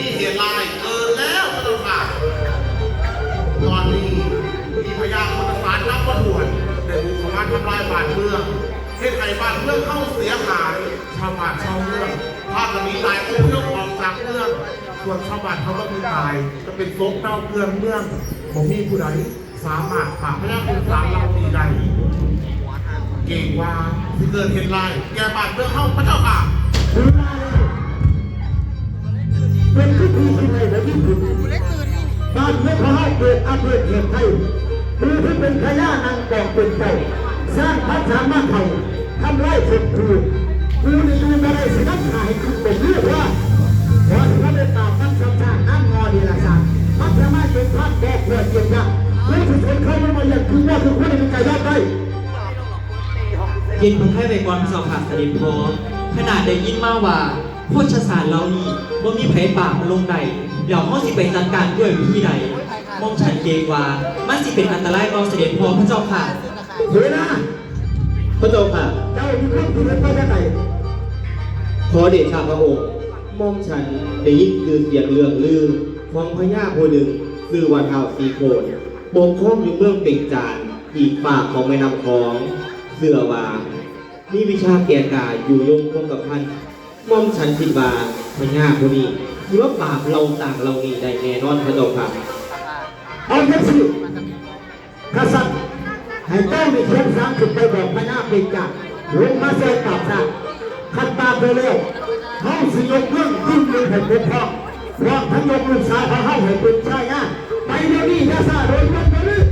มีเหตุร้ายเกิดแล้วพระเจ้าค่ะตอนนี้มีพยาคนสารนับว่าด่วนได้บุกเข้ามาทำลายบ้านเมืองเหตุให้บ้านเมืองเข้าเสียหายชาวบ้านชาวเมืองภาพจะมีตายอพยพออกจากเมืองส่วนชาวบ้านเขาก็มีตาย จะเป็นซกเน่าเกลือเมืองผมมีผู้ใดสามารถผ่าพยาคุณสามเราดีใดเก่งว่าที่เกิดเหตุร้ายแกบ้านเมืองเข้าพระเจ้าค่ะ เราเกิดอาเกิดเหตุไทยคือที่เป็นพญานางกองเป็นเจ้าสร้างพระสามารถไทยทำไร่สุดคือคือในดูมาได้สินักหายคือเป็นเรื่องว่าเพราะพระได้ตาตั้งคำสั่งน้ำงงอดีละสั่งพระสามารถเป็นพระแก่เกิดเยียมยาผู้ที่ชนเขามาอย่างคือว่าคือคนในใจยอดได้ยินพระไทยไปก่อนเจ้าค่ะเสด็จพ่อขนาดได้ยินมาว่า โพชสารเหล่านี้ว่ามีไผปากลงใดเดี๋ยวเขาสิไปจัดการด้วยวิธีใดมองฉันเกรงว่ามันสิเป็นอันตรายต่อเสด็จพ่อพระเจ้าค่ะเฮ้ยนะพระเจ้าค่ะ เจ้ามีความคิดเห็นว่าจะไหนขอเดชะพระองค์มอมฉันได้ยินคือเสียงเรื่องลือของพญาผู้หนึ่งคือวันเทาสีโคนปกครองอยู่เมืองเป่งจานอีกฝากของแม่น้ำคลอง เสือว่ามีวิชาแก่กาอยู่ยงคงกับท่าน มอมฉันคิดว่าพญาผู้นี้คือว่าปราบเราต่างเรานี่ได้แน่นอนพระเจ้าค่ะเอาเท็กซี่กษัตริย์ให้เจ้ามีเทียนสามขึ้นไปบอกพญาเป็นจักลงมาเสกตับซะขันตาไปเร็วเขาสิยกเรื่องขึ้นมือให้เป็นพ่อพร้อมทั้งยกลูกสาวของเขาให้เป็นชายนะไปเดี๋ยวนี้นะซาโดยมันไปเลย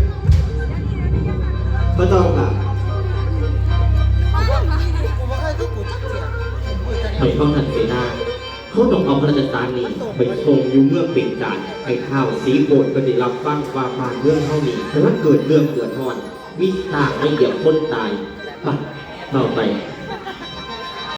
ถอยเข้าทันเสนาเขาต้องเอาพระราชทานนี้ไปทรงอยู่เมื่อป่งจานให้เท้าสีโกนก็ได้รับฟังว่าผ่านเรื่องเท่านี้แต่ว่าเกิดเรื่องเกิดทอนมีทางให้เหยียบคนตายไปเข้าไป